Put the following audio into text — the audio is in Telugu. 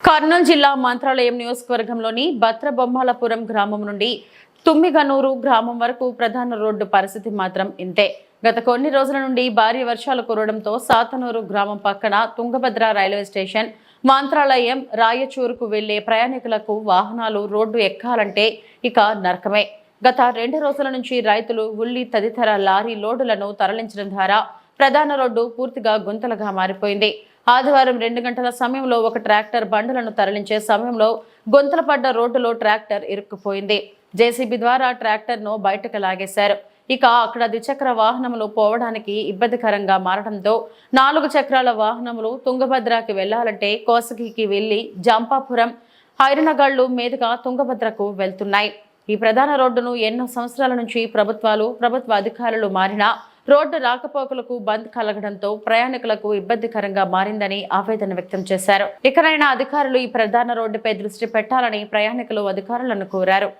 కర్నూలు జిల్లా మంత్రాలయం నియోజకవర్గంలోని భద్రబొమ్మాలపురం గ్రామం నుండి తుమ్మిగనూరు గ్రామం వరకు ప్రధాన రోడ్డు పరిస్థితి మాత్రం ఇంతే. గత కొన్ని రోజుల నుండి భారీ వర్షాలు కురవడంతో సాతనూరు గ్రామం పక్కన తుంగభద్ర రైల్వే స్టేషన్ మంత్రాలయం రాయచూరుకు వెళ్ళే ప్రయాణికులకు వాహనాలు రోడ్డు ఎక్కాలంటే ఇక నరకమే. గత రెండు రోజుల నుంచి రైతులు ఉల్లి తదితర లారీ లోడులను తరలించడం ద్వారా ప్రధాన రోడ్డు పూర్తిగా గుంతలుగా మారిపోయింది. ఆదివారం రెండు గంటల సమయంలో ఒక ట్రాక్టర్ బండులను తరలించే సమయంలో గుంతలు పడ్డ రోడ్డులో ట్రాక్టర్ ఇరుక్కుపోయింది. జేసీబీ ద్వారా ట్రాక్టర్ను బయటకు లాగేశారు. ఇక అక్కడ ద్విచక్ర వాహనములు పోవడానికి ఇబ్బందికరంగా మారడంతో నాలుగు చక్రాల వాహనములు తుంగభద్రకి వెళ్ళాలంటే కోసగికి వెళ్ళి జంపాపురం ఐరనగళ్ళు మీదుగా తుంగభద్రకు వెళ్తున్నాయి. ఈ ప్రధాన రోడ్డును ఎన్నో సంవత్సరాల నుంచి ప్రభుత్వాలు ప్రభుత్వ అధికారులు మారినా రోడ్డు రాకపోకలకు బంద్ కలగడంతో ప్రయాణికులకు ఇబ్బందికరంగా మారిందని ఆవేదన వ్యక్తం చేశారు. ఇకనైనా అధికారులు ఈ ప్రధాన రోడ్డుపై దృష్టి పెట్టాలని ప్రయాణికులు అధికారులను కోరారు.